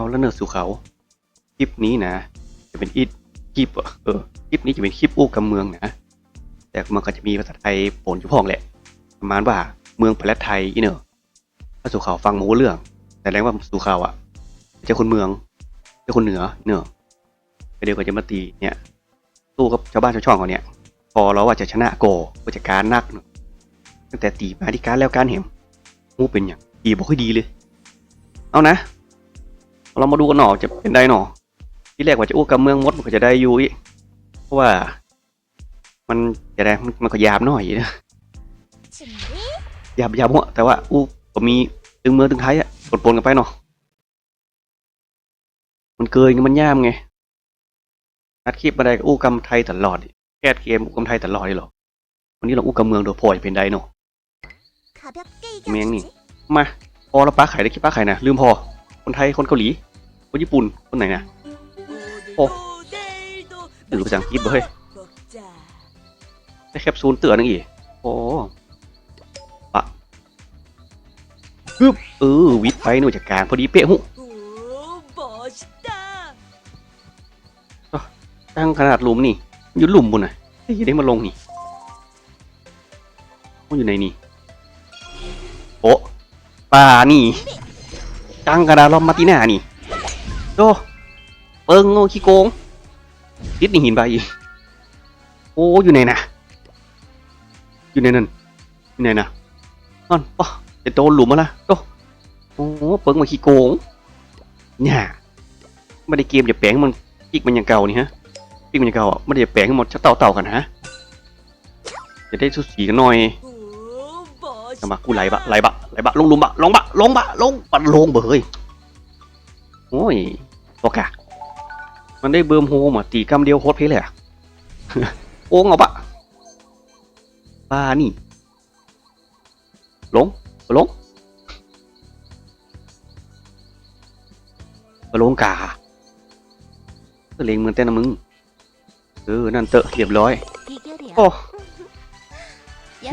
เอาแล้วเนอะสู่เขา คลิปนี้นะ จะเป็นอีคลิปเออคลิปนี้จะเป็นคลิปอู้กับเมืองนะ แต่มันก็จะมีภาษาไทยปนอยู่พ้องแหละ ประมาณว่าเมืองประเทศไทยอีเนอะถ้าสู่เขาฟังมูเรื่อง แต่แรงว่าสู่เขาอะเจ้าคนเมืองเจ้าคนเหนือเนอะเดี๋ยวก็จะมาตีเนี่ยสู้กับชาวบ้านชาวช่องเขาเนี่ยพอเราว่าจะชนะโกก็จะการนักเนตั้งแต่ตีมาที่การแล้วการเห็นมูเป็นอย่างตีบอกให้ดีเลย เอานะ เรามาดูกันหน่อจะเป็นได้หน่อที่แรกว่าจะอ้วกกับเมืองมดมันก็จะได้ยูอีเพราะว่า มันจะได้มันก็ยาบหน่อยนะยาบยาบหัวแต่ว่าอู้ก็มีตึงเมืองตึงไทยอะปนปนกันไปหน่อมันเกยมันย่ามไงนัดคลิปมาได้อู้กำไทยตลอดแคดเกมอู้กำไทยตลอดเลยหรอวันนี้เราอู้กำเมืองโดยพอยเป็นได้หน่อเมียงนี่มาพอเราป้าไข่ได้คิดป้าไข่นะลืมพอ คนไทย คนเกาหลี คนญี่ปุ่น คนไหนนะโอ้หม่รู้ภาษาอังกฤษเฮ้ยได้แคปซูลเตือนงอีก โอ้ปะปึ๊บเออวิทย์ไปหนูจัดการพอดีเป๊ะหุตั้งขนาดหลุมนี่ อยุดหลุมบนน่ะไอ้ยังได้มาลงนี่มันอยู่ในนี่โอ้ป่านี่ จังกระดาลอมมาติน่านี่โดเปิงโง่ขี้โกงติดนีหินไปโอ้อยู่ไหนนะอยู่ไหนนั่นอยู่ไหนนะนั่นปะจะโดนหลุมมาละโดโอ้เปิงมาขี้โกงเนี่ยไม่ได้เกมจะแปลงมันปีกมันยังเก่านี่ฮะปีกมันยังเก่าอะไม่ได้แปลงหมดชะเต่าเต่ากันฮะจะได้สุสีกันหน่อยสมาครกูไหลบะไหลบะ บะลงลุมบะลงบะลงบะลงปัดลงเบยโอ้ยโอเคมันได้เบิร์มโฮมอะตีกำเดียวโคตรเพลเลยอะโอ้งเอาปะปลานี่ลงลงปลงกาเลงเหมือนเต้นนะมึงเออนั่นเตอะเรียบร้อยโอ้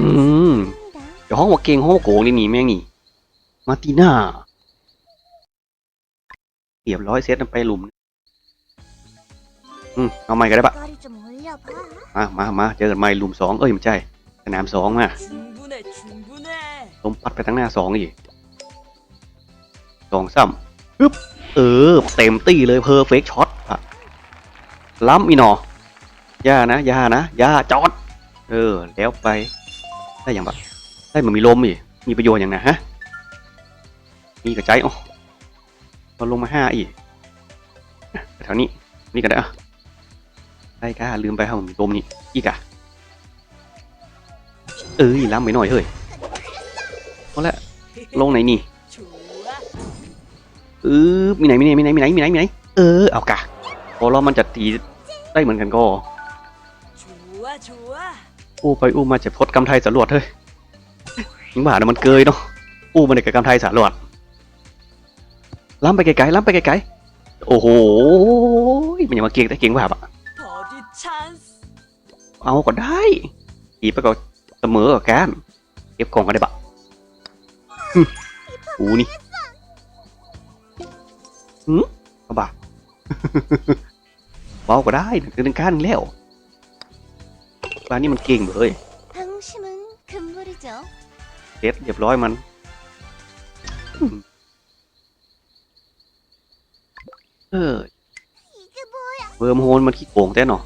อืม เดี๋ยวห้องว่าเกงห้องโกงนี่นีแม่งนี่ มาตีน่าเรียบร้อยเซตไปหลุม อืมเอาไม้ก็ได้ปะมามามาเจอกันไม้หลุมสองเอ้ยไม่ใช่สนามสองมาลมพัดไปทั้งหน้าสองอีกสองซ้ำปึ๊บ เออ เต็มตีเลยเพอร์เฟกช็อตอะล้ำอีหนอย่านะ ย่านะ ย่าจอด เออ แล้วไป ได้ยังปะ ได้เหมือนมีลมอีกมีประโยชน์อย่างนะฮะมีกระจายโอ้เราลงมาห้าอีกแถวนี้นี่ก็ได้อะได้ก้าลืมไปครับมีลมนี่อีกอะเอ้ยล้ำไปหน่อยเฮ้ยเอาละลงไหนนี่เออมีไหนมีไหนมีไหนมีไหนมีไหนมีไหนเออเอากะพอเรามันจะตีได้เหมือนกันก็อู้ไปอู้มาเจ็บพดกำไทยสำรวจเฮ้ย ทิ้งบ่านมันเกยเนาะอู้มันเด็กกับกำไทยสารวัตรล้ำไปไกลๆล้ำไปไกลๆโอ้โหมันยังมาเกียงแต่เกียงผ่าอะเอาก็ได้อีไปก็เสมอกับแกนเก็บกองก็ได้ปะอู้นี่หืมเอาปะเบาก็ได้หนึ่งการแล้วร้านนี้มันเก่งเลย เด็ดเรียบร้อยมันเออเบิร์มโฮนมันขี้โกงแต่หนอ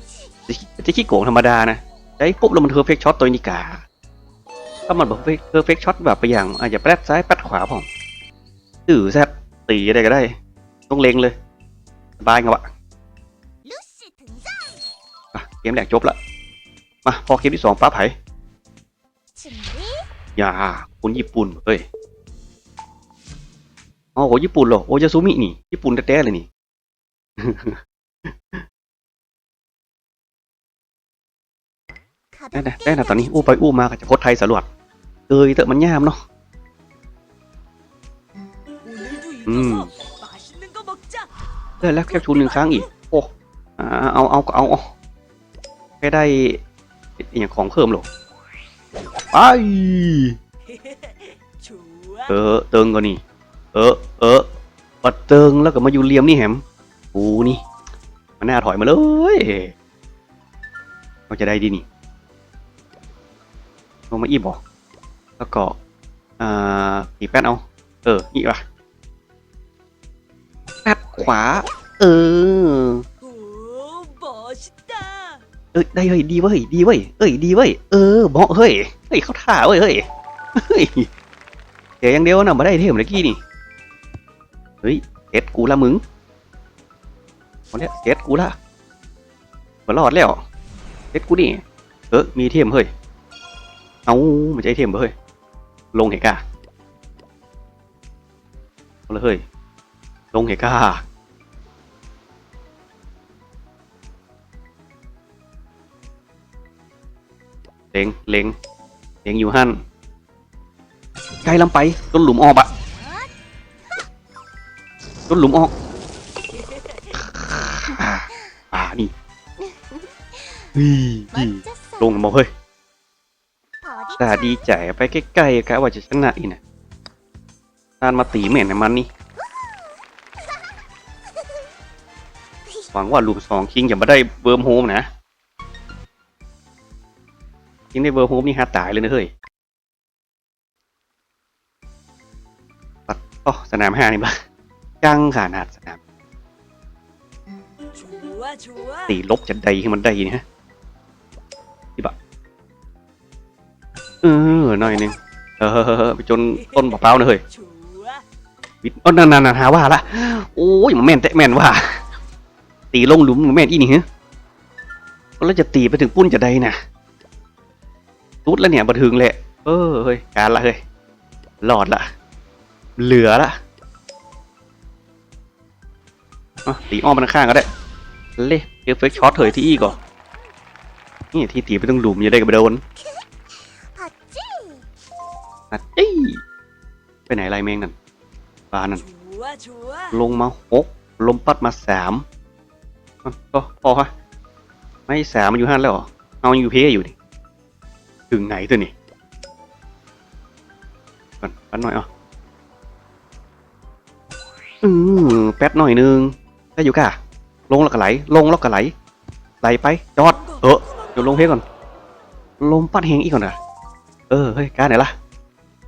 จะขี้โกงธรรมดานะไอ้ปุ๊บแล้วมันเพอร์เฟกช็อตตัวนี้กาถ้ามันแบบเพอร์เฟกช็อตแบบไปอย่างอาจจะแปดซ้ายแปดขวาผมตื่อแซบตีได้ก็ได้ ต้องเล็งเลยสบายไงวะเกมแหลกจบละมาพอเกมที่สองป้าไผ่ อย่าคนญี่ปุ่นเอ้ยอ๋อโหญี่ปุ่นเหรอโอ้ยซูมินี่ ญี่ปุ่นแท้ๆเลยนี่ได้นะได้นะตอนนี้อู้ไปอู้มาก็จะโคตไทยสรวจเอยเตอะมันแยามเนาะอืมเออแล้วแคปชูลหนึ่งครั้งอีก โอ้เอาเอาเอาเอาแค่ได้อย่างของเพิ่มหรอ ไป좋 아. เออเติงก็นี่ เออเออปัดเติงแล้วก็มาอยู่เหลี่ยมนี่แหมกูนี่ มันน่าถอยมาเลยเราจะได้ดีนี่ลงมาอีบอก แล้วก็อ่าตีแป๊ดเอา เออนี่ว่ะแป๊ดขวา เออ เอ้ยได้เฮ้ยดีเว้ยดีเว้ยเอ้ยดีเว้ยเออเหมาะเฮ้ยเฮ้ยเขาท่าเว้ยเฮ้ยเฮ้ยเสียอย่างเดียวนะมาได้เทมเมื่อกี้นี่เฮ้ยเอ็ดกูละมึงวันนี้เอ็ดกูละมารอดแล้วเอ็ดกูนี่เออมีเทมเฮ้ยเอามันจะไอเทมเฮ้ยลงเหกาเอาเลยเฮ้ยลงเหกา เลงเลงเลงอยู่หั่นใกล้ลำไปต้นหลุมออกอะต้นหลุมออกอ่านี่นี่ลงมาเฮ้ยตาดีใจไปใกล้ๆครับว่าจะชนะอีกนะนานมาตีเหม็นในมันนี่หวังว่าหลุมสองคิงอย่ามาได้เบิร์มโฮมนะ ยิงในเบอร์โฮมนี่ฮะตายเลยนะเฮ้ยปัดโอ้สนามห้านี่บ้าจังขานาดสนามตีลบจะได้ให้มันได้นะฮะนี่บ้าเออหน่อยนึงเออไปจนต้นมะพร้าวนะเฮ้ยวิดอ๋อนั่นนั่นหาว่าละโอ้ยมันแม่นแต่แม่นว่า ตีลงหลุมมันแม่นอีนี่ฮะแล้วจะตีไปถึงปุ้นจะได้น่ะ ตุ๊ดแล้วเนี่ยบันทึงเลยเออเฮ้ยการละเฮ้ยหลอดละเหลือละตีอ้อมมันข้างก็ได้เล่เอฟเฟกช็อตเถยที่อีก่อนนี่ที่ตีไปต้องหลุมจะได้กับโดนอัดจี้ไปไหนไรแมงนั่นปลานั่นลงมาหกลมปัดมาสามก็พอฮะไม่สามมันอยู่ห้าแล้วเหรอเอาอยู่เพียอยู่นี่ ถึงไหนตัวนี่ก่อนแปัดหน่อยอะอือแป๊ดหน่อยนึงได้อยู่ก่ะลงแล้วก็ไหล ลงแล้วก็ไหล ไหลไปจอด เออเดี๋ยวลงเพก่อน ลมปัดเฮงอีกก่อนนะเออเฮ้ยการไหนล่ะ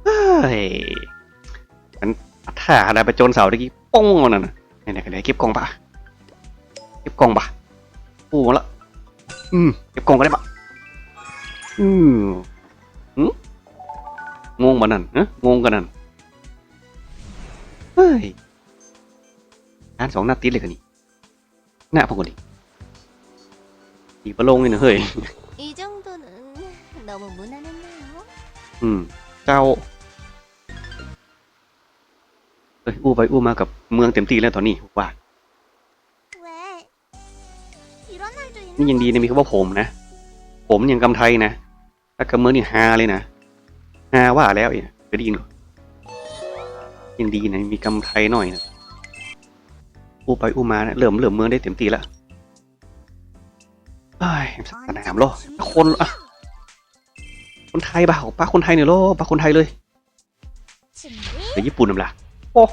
เฮ้ยมันถ้าอะไรไปโจนเสาตะกี้ป้องมันน่ะนะไหนๆก็ไหนเก็บกองปะเก็บกองปะปูมาละอืมเก็บกองก็ได้ปะ อืมงงปะนั่นเอ๊ะงงกันนั่นเฮ้ยอ่านสองหน้าติดเลยคันนี้หน้าพวกคนี้ตีประลงเลยนะเฮ้ยอีจังตัวนั้นเราบอกมุนนั่นแน่อืมเจ้าเฮ้ยอู้ไปอู้มากับเมืองเต็มที่แล้วตอนนี้ว่านี่ยังดีนะมีคำว่าผมนะ ผมยังกำไทยนะ ถ้ากับเมืองนี่ฮาเลยนะฮาว่าแล้วเองเคยได้ยินเหรอยังดีนะมีกำไทยหน่อยนะอู้ไปอู้มานะเริ่มเริ่มเมืองได้เต็มที่แล้วไอ้ยสักสนามโลคนอะคนไทยบ้าป้าคนไทยเนี่ยโลป้าคนไทยเลย준비หรือญี่ปุ่นน่ะล่ะโอ้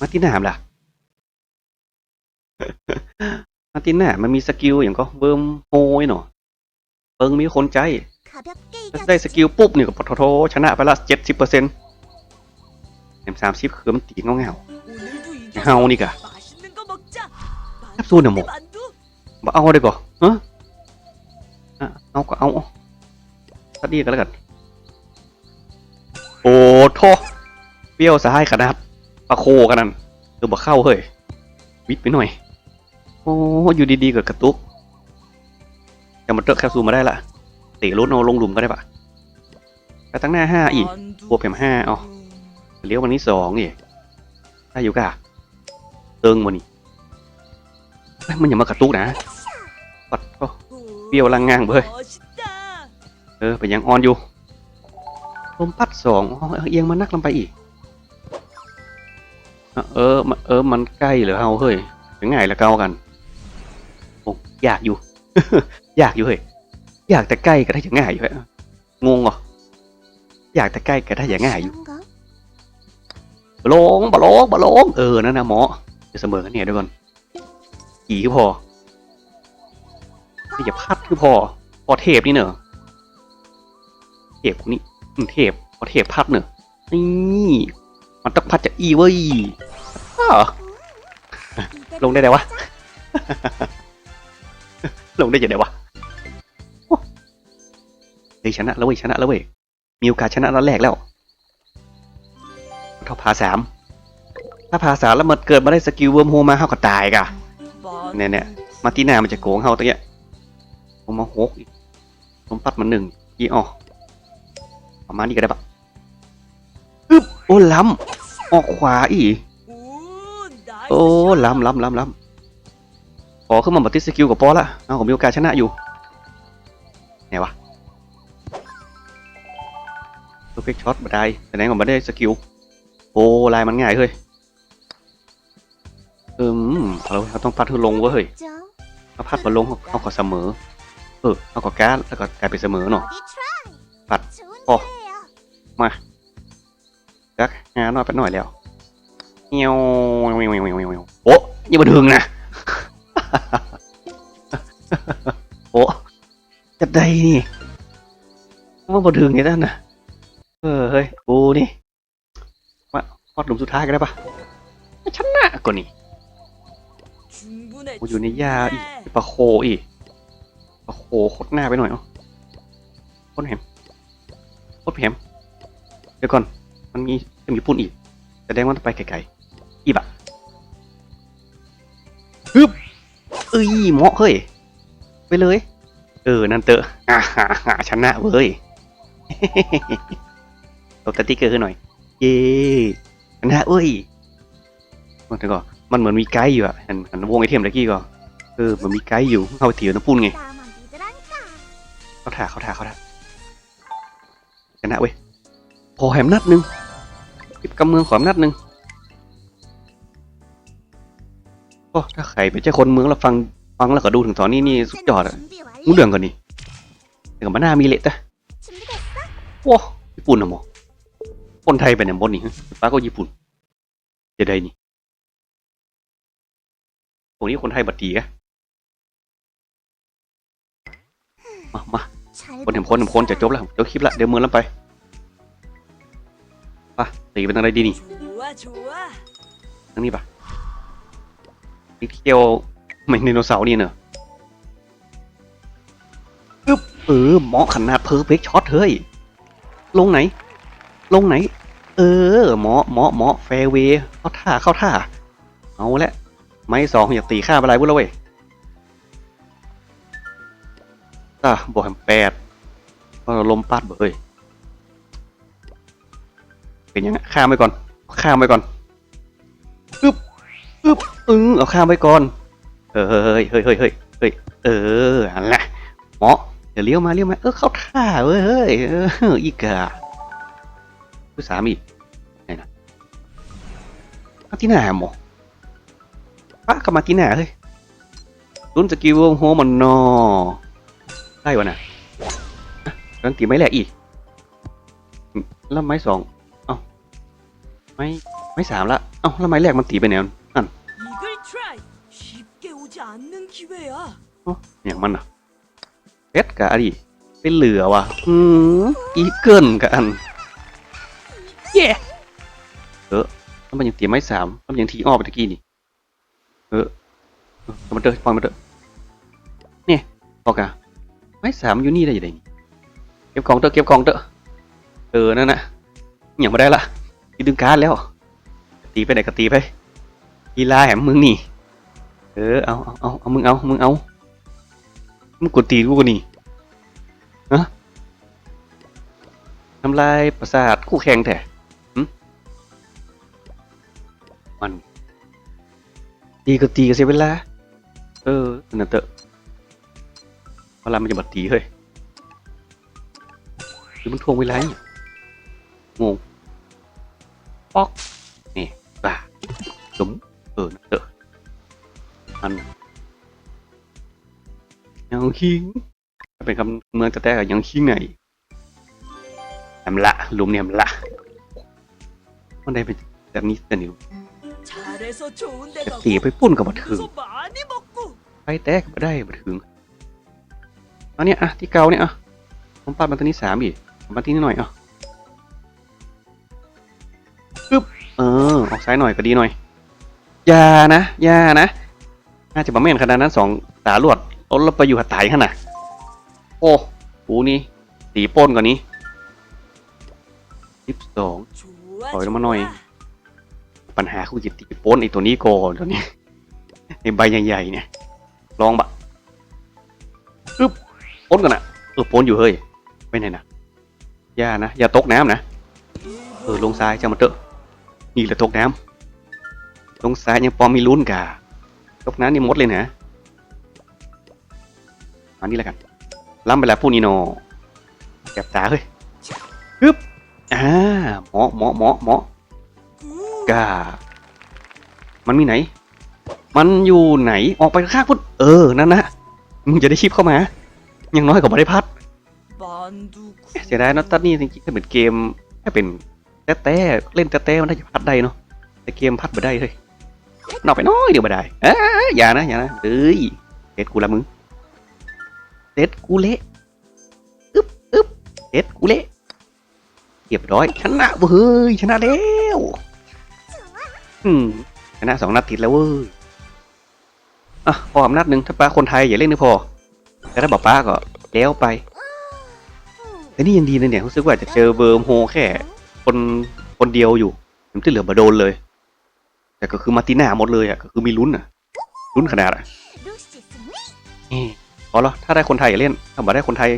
มาร์ติน่ามล่ะมาร์ติน่ามันมีสกิลอย่างก็เบิร์มโฮยเนาะ เปิงมีคนใจได้สกิลปุ๊บนี่ก็ปทโทชนะไปละเจ็ดสิบเปอร์เซ็นต์เอ็มสามสิบคือมันตีเงาเงาเฮานี่กะแคปซูลเนี่ยมบเอาได้ก่อฮเอาก็เอาสักดีกันแล้วกัน โอ้โทเปรี้ยวสายขนาดปะโคกันนั่นคือบ่เข้าเฮ้ยวิดไปหน่อย โอ้อยู่ดีๆกับกระตุก จะมาเตอร์แคปซูลมาได้ละเตะรถโนลงหลุมก็ได้ปะกระตั้งหน้าห้าอีกบวกแผมห้าเอาเลี้ยววันนี้สองอีกได้อยู่กะเติงวันนี้มันอย่ามากระตุกนะปัดก็เบี้ยวลังงางเบ้ยเออเป็นยังอ่อนอยู่ลมพัดสองเอียงมานักลงไปอีกเออเออมันใกล้หรือเฮาเฮ้ยถึงไงละเก้ากันโอ้ยากอยู่ อยากอยู่เฮ้ยอยากแต่ใกล้ก็ได้อย่างง่ายอยู่เฮ้ยงงเหรออยากแต่ใกล้ก็ได้อย่างง่ายอยู่บลงบลองบลองเออนั่นนะหมอจะเสมอกันเนี่ยด้วยกันกี่ก็พอนี่อย่าพัาดคือพอ พอเทพนี่เนอะเทพคนนี้เทพพอเทพพัดเนอะนี่มันต้องพัดจากอีเว้ยลงได้ไงวะ ลงได้ยังไงวะ้ชนะแล้วเว้ยชนะแล้วเว้ยมีโอกาสชนะรอบแรกแล้วเข้าพาสามถ้าพาสามแล้วมันเกิดมาได้สกิลเวิร์มโฮมาเข้าก็ตายกะเนี่ยเนี่ยมาตีหน้ามันจะโกงเข้าตรงเนี้ยผมมาหกกผมปัดมาหนึ่งยี่อ๋อประมาณนี้ก็ได้ปะอึ๊บโอ้ล้ำออกขวาอีกโอ้ล้ำล้ำล้ำล้ำขอขึ้นมาบัตติสกิลกับปอละเอาผมมีโอกาสชนะอยู่ไหนวะ อร์เฟกช็อตมาได้แต่ไหนก็ไม่ได้สกิลโอ้ลายมันง่ายเฮ้ยเออเราเราต้องพัดขึ้ลงเว้ยเอาพัดมาลงเอาก็เสมอ เออเอาก็แก๊สแล้วก็กลายเป็นเสมอเนาะพัดโอมาจักงานน้อยไปหน่อยแล้วเงี้ยวโอ้ยังบันเทิงนะโอ้จะได้นี่ว่าบันเทิงอย่างนั้นนะ เออเฮ้ยกูนี่มาพอดหลุมสุดท้ายกันได้ปะฉันน่ะกูนี่กูอยู่ในยาอีกปะโคอีกปะโคโคตรหน้าไปหน่อยเนาะโคตรเหมโคตรเหมเดี๋ยวก่อนมันมีจะมีปุ่นอีกแสดงว่าไปไกลๆอีบะฮึบเอ้ยหมอเฮ้ยไปเลย เออ นันเตอะอ่าหาหาชนะเว้ย บดติ๊กเกอร์ขึ้นหน่อย เย้นะเอ้ยมันก็มันเหมือนมีไกด์อยู่อะเห็นเห็นวงไอเทมตะกี้ก็เออมันมีไกด์อยู่เข้าไปถีบน้ำปุ้นไงเขาถ่าเขาถ่าเขาถ่าชนะเว้ยพอแหมนัดนึงปิบกำเมืองขอมนัดนึงโอ้ถ้าใครเป็นเจ้าคนเมืองแล้วฟังฟังแล้วก็ดูถึงตอนนี้นี่สุดยอดอะมุ้งเดืองก่อนนี่เดี๋ยวมาหน้ามีเละจ้ะว้าญี่ปุ่นเหอหมอ คนไทยไปไหนหมดนี่ป้าก็ญี่ปุ่นจะได้นี่พวกนี้คนไทยบัดดีอะมามาคนเห็นคนเห็นคนจะจบแล้วจบคลิปละเดี๋ยวมือแล้วไปป่ะตีเป็นอะไรดีนี่ตั้งนี้ปะนี่เกี่ยวไม่ไดโนเสาร์นี่เนอะเออหมาะขนาดเพอร์เฟกช็อตเฮ้ย ลงไหน ลงไหน เออเหมาะเหมาะเหมาะแฟเวย์เข้าท่าเข้าท่า เอาละไม้สองอยากตีข้าไปไรพูดแล้วเว้ยอะบอกแฮมแปดลมปัดเบเฮ้ยเป็นยังไงข้ามไปก่อน ข้ามไปก่อนอึ๊บอึ๊บอึ้งเอาข้ามไปก่อนเฮ้ยเฮ้ยเฮ้ยเฮ้ยเฮ้ยเอออันแหละเหมาะเดี๋ยวเลี้ยวมาเลี้ยวมาเออเข้าท่าเว้ยเฮ้ยอออีกอะผู้สา มีไหนนะมาที่ไหนอะหมอปะก็มาที่ไหนเฮ้ยรุ่นสกิลโฮมันนอได้วะน่ะอ่ะรังตีไม้แหลกอีกอืมแล้วไม้สองเอ้าไม้ไม้สามละเอ้าแล้วไม้แรกมันตีไปไหนวะนั่น 이글 트라이. 쉽게 오지 않는 기회야. อย่างมันอ่ะเพชรกับอดีเป็นเหลือว่ะอืมอีเกิลกับอัน เ ย่เออแล้วมันยังเตรียมไม้สามแล้วมันยังทีอ้อไปตะกี้นี่เออเออเอามันเด้อฟังมันเด้อเนี่ยบอกอะไม้สามอยู่นี่ได้ยังไงเก็บกองเด้อเก็บกองเด้อเออนั่นนะอย่างมาได้ละที่ดึงการดแล้ว ตีไปไหนก็ตีไปกีฬาแหมมึงนี่ เออเอาเอาเอาเอามึงเอามึงเอามึงกดตีกูกนี่ฮะทำลายประสาทคู่แข่งแท้ มันตีก็ตีก็เสียเวลาเออนั่นเตอะเวลามันจะมาตีเฮ้ยหรือมันทวงเวลาเนี่ยงงป๊อกนี่ป่าจุ๋มเออนั่นเตอะมันยังคิงถ้าเป็นคำเมืองแต่แต่ก็ยังคิงไหนแหมละลุมเนี่ยแหมละมันได้เป็นแบบนี้แต่นิว ตีไปปุ่นกับบัถึงไปแตกมาได้บัถึงอันนี้อะที่เก่าเนี่ยอะผมปัดมาตัวนี้สามอีกมาที่นี่หน่อยอะปึ๊บเออออกซ้ายหน่อยก็ดีหน่อยย่านะย่านะน่าจะประเมินขนาดนั้นสองสาลวดเอาเไปอยู่หัดตายขนาดโอ้โหนี่ตีป้นกว่านี้สิบสองถอยลงมาหน่อย ปัญหาคือจะตีป้นไอตัวนี้ก่อนตัวนี้ไอใบใหญ่ๆเนี่ย ลองบะปึ๊บป้นกันนะเออป้นอยู่เฮ้ยไปไหนนะอย่านะอย่าตกน้ำนะเออลงซ้ายจะมาเตอะนี่แหละตกน้ำลงซ้ายยังพอมีลุ้นกาตกน้ำนี่มดเลยนะอันนี้แล้วกันล้ำไปแล้วพูนีโนแก็บตาเฮ้ยปึ๊บอ่าหมาะเหมาะเหมาะเหมาะ 굿. กา มันมีไหน มันอยู่ไหนออกไปข้างพุทธเออ นั่นนะมึงจะได้ชีพเข้ามา ยังน้อยกว่าไม่ได้พัดเสียดายนะตัดนี่จริงๆถ้าเป็นเกมแค่เป็นแต่แต่เล่นแต่แต่มันได้พัดได้เนาะแต่เกมพัดไม่ได้เลยนอกไปน้อยเดี๋ยวไม่ได้เอ้อย่านะอย่านะเอ้ยเด็ดกูละมึงเด็ดกูเละอึ๊บอึ๊บเด็ดกูเละเรียบร้อยชนะเฮ้ยชนะแล้ว อืมชนะสองนัดติดแล้วเว้ยอะพออำนาจหนึ่งถ้าป้าคนไทยอย่าเล่นนึกพอ แต่ถ้าบอกป้าก็แล้วไปแต่นี่ยังดีนะเนี่ยรู้สึกว่าจะเจอเบิร์มโฮแค่ คนคนเดียวอยู่ยังที่เหลือมาโดนเลย แต่ก็คือมาตีหน่าหมดเลยอะก็คือมีลุ้นอะลุ้นขนาดอะพอแล้วถ้าได้คนไทยอย่าเล่น ถ้าบอกได้คนไทย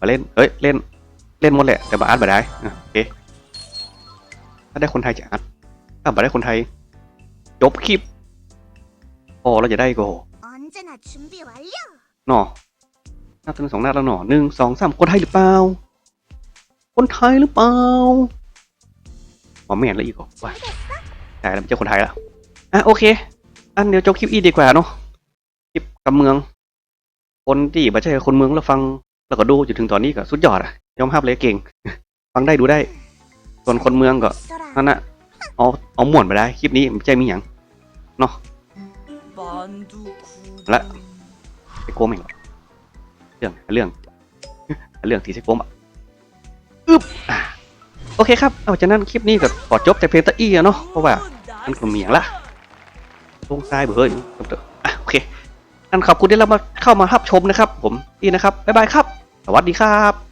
มาเล่นเอ้ยเล่น เล่นหมดแหละแต่มาอาร์ตมาได้โอเคถ้าได้คนไทยจะอาร์ต ข้ามไปได้คนไทย จบคลิป พอเราจะได้ก็หอหน้าตั้งสองหน้าแล้วหนอหนึ่งสองสามคนไทยหรือเปล่า คนไทยหรือเปล่าหมอแม่นแล้วอีกหรอว่าแต่เราเจอคนไทยล้อะโอเค อันเดี๋ยวจบคลิปอีดีกว่าเนาะ คลิปกับเมือง คนที่ไม่ใช่คนเมืองเราฟังแล้วก็ดูจนถึงตอนนี้ก็สุดยอดอะยอมภาพเลยเก่ง ฟังได้ดูได้ ส่วนคนเมืองก็นั่นแหะ เอาเอาหมวนไปได้คลิปนี้มันจะมีอย่างเนาะและไอ้โกมเองเรื่องเรื่องเรื่องที่ใช้โกมอะอึ๊บโอเคครับเอาจากนั้นคลิปนี้ก็ขอจบแต่เพียงตะอี้เนาะเพราะว่ามันก็มีอย่างละลงซ้ายเบอร์เฮ้ยเตอะโอเคอันขอบคุณที่เรามาเข้ามารับชมนะครับ ผมนี่นะครับบ๊ายบายครับ สวัสดีครับ